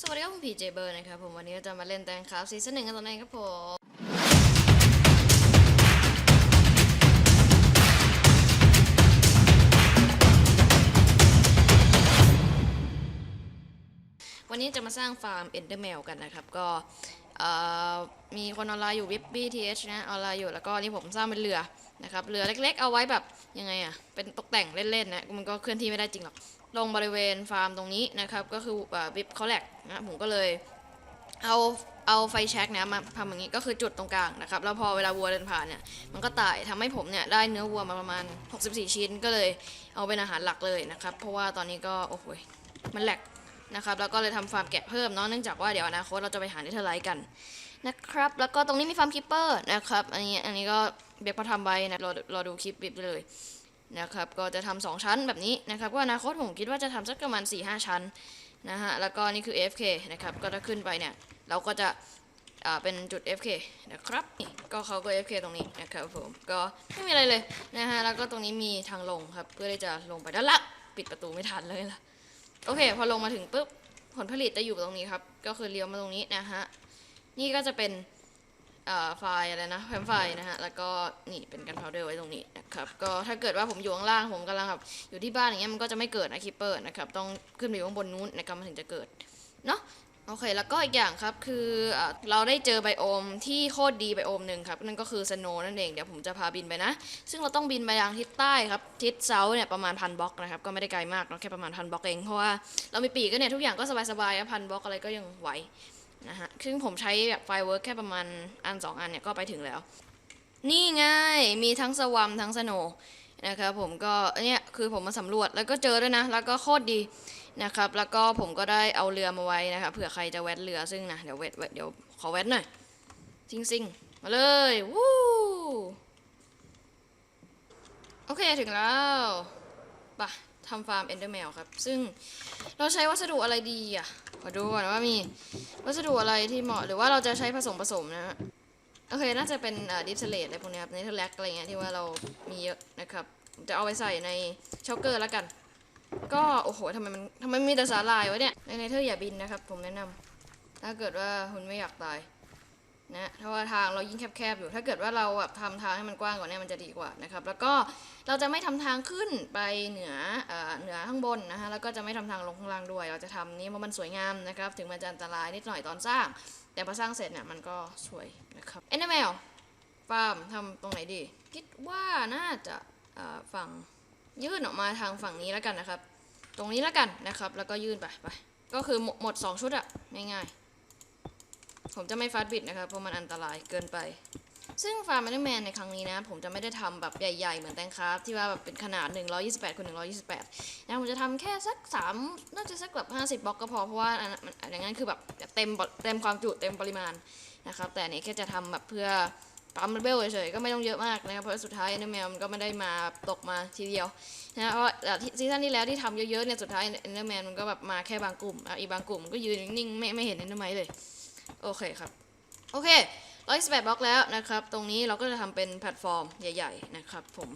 สวัสดีครับผมพีเจเบอร์นะครับผมวันนี้จะมาเล่นแตงครับซีซั่นหนึ่งกันตอนไหนครับผมวันนี้จะมาสร้างฟาร์มเอนเดอร์แมวกันนะครับ ก็มีคนออนไลน์อยู่วิบบีทีเอชนะออนไลน์อยู่แล้วก็นี่ผมสร้างเป็นเรือนะครับเรือเล็กๆ เอาไว้แบบยังไงอะเป็นตกแต่งเล่นๆนะมันก็เคลื่อนที่ไม่ได้จริงหรอก ลงบริเวณฟาร์มตรงนี้นะครับ ก็คือวิบเขาแหลกนะผมก็เลยเอาเอาไฟแช็กเนี่ยมาทำอย่างนี้ก็คือจุดตรงกลางนะครับ แล้วพอเวลาวัวเดินผ่านเนี่ย มันก็ตายทำให้ผมเนี่ยได้เนื้อวัวมาประมาณ 64 ชิ้นก็เลยเอาเป็นอาหารหลักเลยนะครับ เพราะว่าตอนนี้ก็โอ้โหมันแหลกนะครับ แล้วก็เลยทำฟาร์มแกะเพิ่มเนาะเนื่องจากว่าเดี๋ยวอนาคตเราจะไปหาเนเธอร์ไลท์กันนะครับ แล้วก็ตรงนี้มีฟาร์มคิปเปอร์นะครับ อันนี้อันนี้ก็เบคเขาทำไว้นะรอรอดูคลิปบิบได้เลย นะครับก็จะทำสองชั้นแบบนี้นะครับก็อนาคตผมคิดว่าจะทำสักประมาณ4-5ชั้นนะฮะแล้วก็นี่คือ FK นะครับก็ถ้าขึ้นไปเนี่ยเราก็จะอ่าเป็นจุด FK นะครับนี่ก็เขาก็ FK ตรงนี้นะครับผมก็ไม่มีอะไรเลยนะฮะแล้วก็ตรงนี้มีทางลงครับเพื่อที่จะลงไปด้านล่างปิดประตูไม่ทันเลยล่ะโอเค พอลงมาถึงปุ๊บผลผลิตจะอยู่ตรงนี้ครับก็คือเลี้ยวมาตรงนี้นะฮะนี่ก็จะเป็น ไฟล์อะไรนะแฟ้มไฟล์นะฮะ แล้วก็นี่เป็นกันพาวเดอร์ไว้ตรงนี้นะครับ ก็ถ้าเกิดว่าผมอยู่ข้างล่างผมกำลังแบบอยู่ที่บ้านอย่างเงี้ยมันก็จะไม่เกิดนะคิปเปอร์นะครับ ต้องขึ้นไปอยู่ข้างบนนู้นนะครับมันถึงจะเกิด เนาะโอเค แล้วก็อีกอย่างครับคืออเราได้เจอไบโอมที่โคตรดีไบโอมหนึ่งครับ นั่นก็คือสโนนั่นเอง เดี๋ยวผมจะพาบินไปนะ ซึ่งเราต้องบินไปทางทิศใต้ครับ ทิศเซาเนี่ยประมาณพันบล็อกนะครับ ก็ไม่ได้ไกลมากเนาะแค่ประมาณพันบล็อกเอง เพราะว่าเรามีปีกก็เนี่ยทุกอย่างก็สบายๆพันบล็อกอะไรก็ยังไหว นะฮะ ซึ่งผมใช้แบบไฟเวิร์กแค่ประมาณอันสองอันเนี่ยก็ไปถึงแล้ว นี่ไง มีทั้งสวัมทั้งสโนนะครับผมก็เนี่ยคือผมมาสำรวจแล้วก็เจอด้วยนะ แล้วก็โคตรดีนะครับ แล้วก็ผมก็ได้เอาเรือมาไว้นะครับเผื่อใครจะแวะเรือซึ่งนะเดี๋ยวแวะเดี๋ยวขอแวะหน่อยซิงซิงมาเลยวู้โอเคถึงแล้วปะ ทำฟาร์มเอนเดอร์แมวครับ ซึ่งเราใช้วัสดุอะไรดีอะ ขอดูก่อนว่ามีวัสดุอะไรที่เหมาะหรือว่าเราจะใช้ผสมผสมนะฮะ โอเค น่าจะเป็นดิฟเซเลตอะไรพวกนี้ครับเนเธอร์แลกอะไรเงี้ยที่ว่าเรามีเยอะนะครับ จะเอาไปใส่ในช็อกเกอร์แล้วกัน ก็โอ้โหทำไมมันทำไมมีแต่สาลายวะเนี่ย ในเนเธอร์อย่าบินนะครับ ผมแนะนำถ้าเกิดว่าคุณไม่อยากตาย นะเพราะว่าทางเรายิ่งแคบๆอยู่ ถ้าเกิดว่าเราแบบทำทางให้มันกว้างกว่านี้มันจะดีกว่านะครับ แล้วก็เราจะไม่ทำทางขึ้นไปเหนือเอเหนือข้างบนนะฮะแล้วก็จะไม่ทำทางลงข้างล่างด้วย เราจะทำนี้เพราะมันสวยงามนะครับ ถึงมันจะอันตรายนิดหน่อยตอนสร้าง แต่พอสร้างเสร็จเนี่ยมันก็สวยนะครับเอ็นเดอร์แมวฟาร์มทำตรงไหนดี คิดว่าน่าจะฝั่งยื่นออกมาทางฝั่งนี้แล้วกันนะครับ ตรงนี้แล้วกันนะครับ แล้วก็ยื่นไปไปก็คือหมดหมดสองชุดอะง่ายๆ ผมจะไม่ฟาดบิดนะครับเพราะมันอันตรายเกินไป ซึ่งฟาร์มแมนแมนในครั้งนี้นะ ผมจะไม่ได้ทำแบบใหญ่ ๆ เหมือนแตงคราฟที่ว่าแบบเป็นขนาด 128คูณ128 นะผมจะทำแค่สัก 3 น่าจะสักแบบ50บล็อกก็พอ เพราะว่าอันอย่างนั้นคือแบบเต็มเต็มความจุเต็มปริมาณนะครับ แต่นี้แค่จะทำแบบเพื่อปั๊มเบลเฉยๆก็ไม่ต้องเยอะมากนะครับเพราะสุดท้ายเนแมวมันก็ไม่ได้มาตกมาทีเดียวนะเพราะซีซั่นที่แล้วที่ทำเยอะๆเนี่ยสุดท้ายเอนเดอร์แมนมันก็แบบมาแค่บางกลุ่มอีกบางกลุ่มมันก็ยืนนิ่งๆไม่ไม่เห็นเนเดอไมเลย โอเคครับ โอเคร้อยสิบแปดบล็อกแล้วนะครับ ตรงนี้เราก็จะทำเป็นแพลตฟอร์มใหญ่ ๆ นะครับผม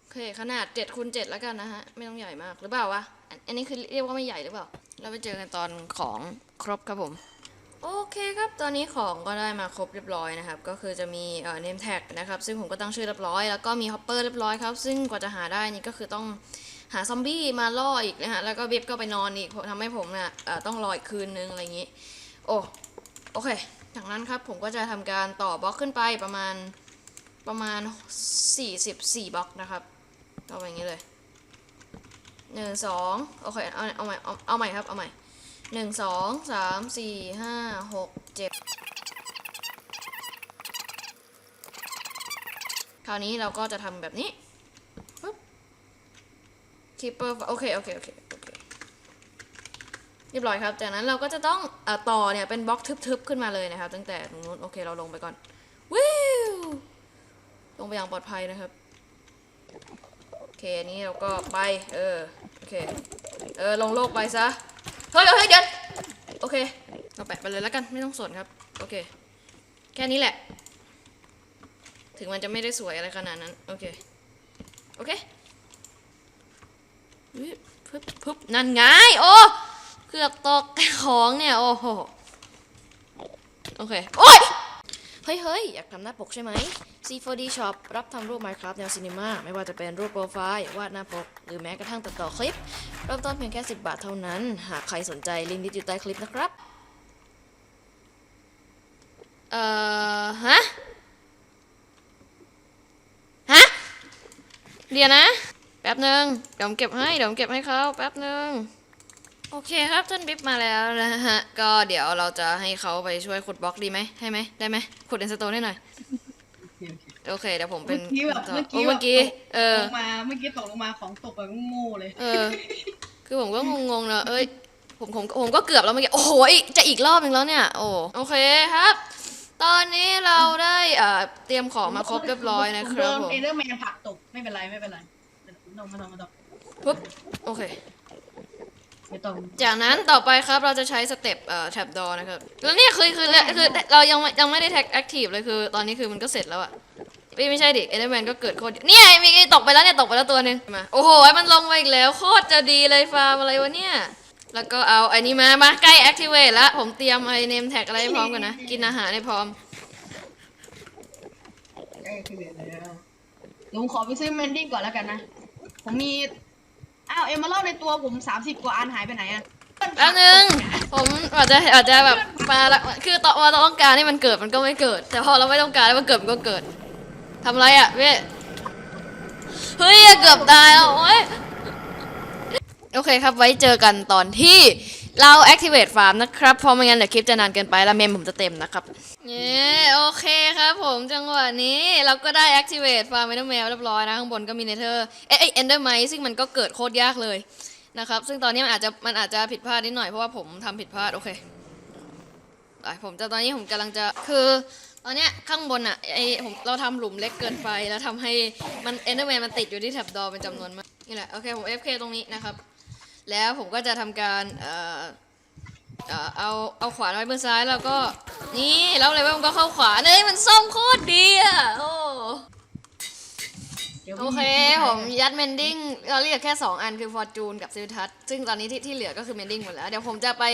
โอเค ขนาด7คูณ7แล้วกันนะฮะ ไม่ต้องใหญ่มากหรือเปล่าวะ อันนี้คือเรียกว่าไม่ใหญ่หรือเปล่า เราไปเจอกันตอนของครบครับผม โอเคครับ ตอนนี้ของก็ได้มาครบเรียบร้อยนะครับ ก็คือจะมีเอ่อ name tag นะครับ ซึ่งผมก็ตั้งชื่อเรียบร้อย แล้วก็มี hopper เรียบร้อยครับ ซึ่งกว่าจะหาได้นี่ก็คือต้องหาซอมบี้มาล่ออีกนะฮะ แล้วก็เบบก็ไปนอนอีกทำให้ผมเนี่ยต้องรออีกคืนนึงอะไรอย่างนี้ โอ้ โอเค จากนั้นครับผมก็จะทำการต่อบล็อกขึ้นไปประมาณประมาณ 44 บล็อกนะครับก็ไปอย่างนี้เลยหนึ่งสองโอเคเอาเอาใหม่เอาเอาใหม่ครับ เอาใหม่หนึ่งสองสามสี่ห้าหกเจ็ดคราวนี้เราก็จะทำแบบนี้ปึ๊บ keeper โอเค โอเค โอเคโอเค เรียบร้อยครับ จากนั้นเราก็จะต้องอต่อเนี่ยเป็นบล็อกทึบๆขึ้นมาเลยนะครับ ตั้งแต่ตรงนู้นโอเคเราลงไปก่อนวิวลงไปอย่างปลอดภัยนะครับโอเคนี่เราก็ไปเออโอเคเออลงโลกไปซะเฮ้ยเฮ้ยเดี๋ยวโอเคเราแปะไปเลยแล้วกันไม่ต้องสนครับโอเค แค่นี้แหละ ถึงมันจะไม่ได้สวยอะไรขนาดนั้นโอเคโอเคปึ๊บปึ๊บปึ๊บนั่นไงโอ้ เกือบตกของเนี่ย โอ้โห โอเค โอ้ย เฮ้ยเฮ้ยอยากทำหน้าปกใช่ไหม C4D Shop รับทำรูป Minecraft แนวซีนีมาไม่ว่าจะเป็นรูปโปรไฟล์ วาดหน้าปก หรือแม้กระทั่งตัดต่อคลิป เริ่มต้นเพียงแค่ 10 บาทเท่านั้น หากใครสนใจลิงก์ที่อยู่ใต้คลิปนะครับ เอ่อ ฮะ ฮะ เดี๋ยวนะ แป๊บหนึ่งเดี๋ยวผมเก็บให้ เดี๋ยวผมเก็บให้เขาแป๊บหนึ่ง โอเคครับท่านบิ๊บมาแล้วนะฮะ ก็เดี๋ยวเราจะให้เขาไปช่วยขุดบล็อกดีไหมให้ไหมได้ไหมขุดเอนสโตนให้หน่อย โอเคเดี๋ยวผมเป็นเมื่อกี้แบบต่อเมื่อกี้โอ้เมื่อกี้แบบเออ ตกลงมาเมื่อกี้ตกลงมาของตกไปโง่เลย เออ คือผมก็งงๆนะเอ้ย ผมผมผมก็เกือบแล้วเมื่อกี้ โอ้โหอีกจะอีกรอบหนึ่งแล้วเนี่ย โอ้ โอเคครับ ตอนนี้เราได้เอ่อเตรียมของมาครบเรียบร้อยนะครับผมเอเดอร์แมนผลักตกไม่เป็นไรไม่เป็นไรไม่ต้องไม่ต้องไม่ต้องปุ๊บ โอเค ไม่ต้องจากนั้นต่อไปครับเราจะใช้สเต็ปเอ่อแท็บดอนะครับ แล้วเนี่ยคือคือคือเรายังไม่ยังไม่ได้แท็กแอคทีฟเลยคือ ตอนนี้คือมันก็เสร็จแล้วอะไม่ไม่ใช่ดิเอเดอร์แมนก็เกิดโคตรเนี่ยมีตกไปแล้วเนี่ยตกไปแล้วตัวหนึ่งมาโอ้โหมันลงมาอีกแล้วโคตรจะดีเลยฟาร์มอะไรวะเนี่ยแล้วก็เอาไอ้นี้มามาใกล้ activate แล้วผมเตรียมไอ้ name tag อะไรให้พร้อมกันนะ กินอาหารให้พร้อมเอ้ยคืออะไรนะลุงขอไปซื้อแมนดิ้งก่อนแล้วกันนะ ผมมี อ้าวเอมเมอรัลในตัวผมสามสิบกว่าอันหายไปไหนอะแป๊บนึงผมอาจจะอาจจะแบบมาละคือตอนเราต้องการให้มันเกิดมันก็ไม่เกิด แต่พอเราไม่ต้องการให้มันเกิดมันก็เกิดทำไรอะเว้ยเฮ้ยเกือบตายแล้วโอ้ยโอเคครับไว้เจอกันตอนที่ เรา activate farm นะครับ เพราะไม่งั้นเดี๋ยวคลิปจะนานเกินไปแล้วเมมผมจะเต็มนะครับเย้โอเคครับผมจังหวะนี้เราก็ได้ activate farm ไม่ต้องแมวเรียบร้อยนะ ข้างบนก็มี nether เอ้ย ender mine ซึ่งมันก็เกิดโคตรยากเลยนะครับ ซึ่งตอนนี้มันอาจจะมันอาจจะผิดพลาดนิดหน่อยเพราะว่าผมทำผิดพลาด โอเคไปผมจะตอนนี้ผมกำลังจะคือตอนเนี้ยข้างบนอะไอผมเราทำหลุมเล็กเกินไปแล้วทำให้มันเอนเดอร์แมนมันติดอยู่ที่แท็บดอเป็นจำนวนมากนี่แหละโอเคผม FK ตรงนี้นะครับ แล้วผมก็จะทำการเอ่อเอ่อเอาเอาขวานไว้มือซ้ายแล้วก็นี่แล้วเลยว่ามันก็เข้าขวาเอ้ยมันซ่อมโคตรดีอะโอ้ดี๋ยวโอเคผมยัดเมนดิ้งเราเรียกแค่ 2 อันคือฟอร์จูนกับซิลทัสซึ่งตอนนี้ที่ที่เหลือก็คือเมนดิ้งหมดแล้ว เดี๋ยวผมจะไป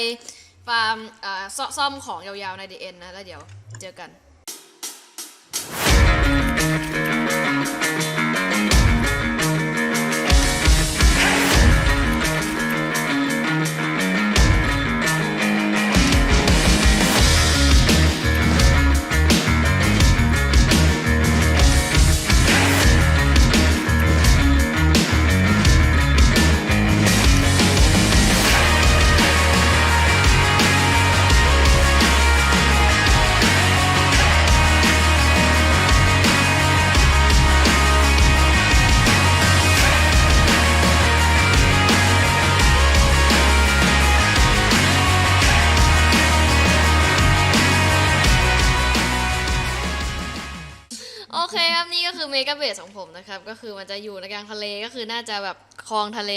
ฟาร์มอ่าซซ่อมของยาวๆใน DN นะ แล้วเดี๋ยวเจอกัน เคครับนี่ก็คือเมกาเบสของผมนะครับ ก็คือมันจะอยู่ในกลางทะเลก็คือน่าจะแบบคลองทะเล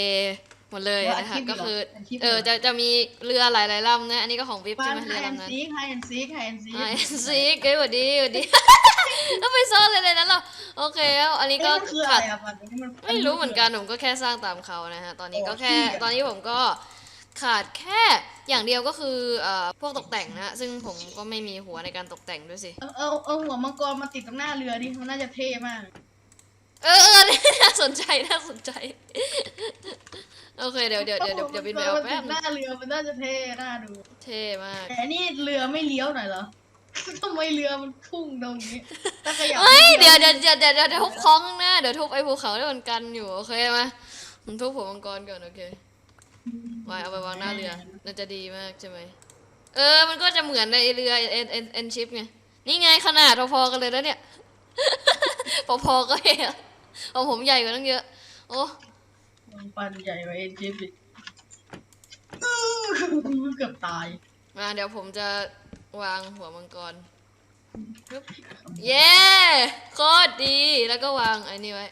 หมดเลยนะคะก็คือเออจะจะมีเรือหลายๆลำนะอันนี้ก็ของวิปบ้าใช่นไหมไฮเรือแอนลำนั้นซีไฮแอนซีไฮแอนซีไอซีกเอ้ยหวัดดีหวัดดีแล้วไปซ่อนเลยในนั้นเหรอโอเคแล้วอันนี้ก็มันคืออะขาไรดอะมันมันไม่รู้เหมือนกันผมก็แค่สร้างตามเขานะฮะตอนนี้ก็แค่โอ้ที่ตอนนี้ผมก็ ขาดแค่อย่างเดียวก็คือเอ่อพวกตกแต่งนะฮะซึ่งผมก็ไม่มีหัวในการตกแต่งด้วยสิ เออเออเออหัวมังกรมาติดตรงหน้าเรือดิมันน่าจะเท่มาก เออเออน่าสนใจน่าสนใจ โอเคเดี๋ยวเดี๋ยวเดี๋ยวเดี๋ยวเดี๋ยวบินไปเอาแป๊บหนึงน้าเรือมันน่าจะเท่น่าดู เท่มาก แต่นี่เรือไม่เลี้ยวหน่อยเหรอ ทำไมเรือมันพุ่งตรงนี้ถ้าขยับเฮ้ยเดี๋ยวเดี๋ยวเดี๋ยวเดี๋ยวเดี๋ยวเดี๋ยวทุบคล้องข้างหน้าเดี๋ยวทุบไอ้ภูเขาที่มันกันอยู่ โอเคไหมผมทุบหัวมังกรก่อน โอเค วายเอาไปวางหน้าเรือน่าจะดีมากใช่ไหมเออ มันก็จะเหมือนในเรือเอ็นเอ็นเอ็นชิปไง นี่ไงขนาดพอๆกันเลยนะเนี่ย พอๆก็เองของผมใหญ่กว่าตั้งเยอะ โอ้มันปันใหญ่กว่าเอ็นจิปอีกอื้อเกือบตาย มาเดี๋ยวผมจะวางหัวมังกรปึ๊บเย้ โคตรดี แล้วก็วางไอ้นี่ไว้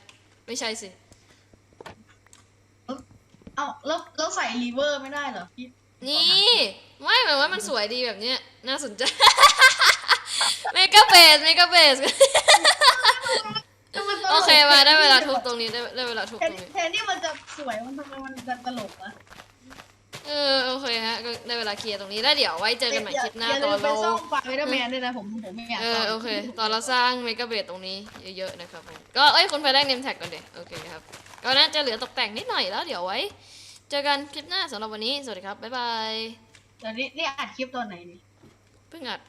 ไม่ใช่สิ เอ้าแล้วแล้วใส่รีเวอร์ไม่ได้เหรอพี่นี่ ไม่หมายว่ามันสวยดีแบบเนี้ยน่าสนใจ เมกาเบสเมกาเบสมันตลกโอเคมาได้เวลาทุบตรงนี้ได้ได้เวลาทุบแทตนรงนี้แทนที่มันจะสวยมันทำไมมันจะตลกอะโเออโอเคฮะก็ได้เวลาเคลียร์ตรงนี้แล้วเดี๋ยวไว้เจอกันใหม่คลิปหน้าอย่าตลือมนไปเราซ่อมไฟเดอร์แมนด้วยนะผมผมไม่อยากเอซ่ออมโอเค ตอนเราสร้างเมกะเบสตรงนี้เยอะๆนะครับผมก็เอ้ยคุณไปแรกเนมแท็กก่อนเด็โอเคครับ ก็น่าจะเหลือตกแต่งนิดหน่อยแล้วเดี๋ยวไว้ เจอกันคลิปหน้าสำหรับวันนี้ สวัสดีครับ บ๊ายบาย เดี๋ยวนี้นี่อัดคลิปตอนไหนนี่ เพิ่งอัด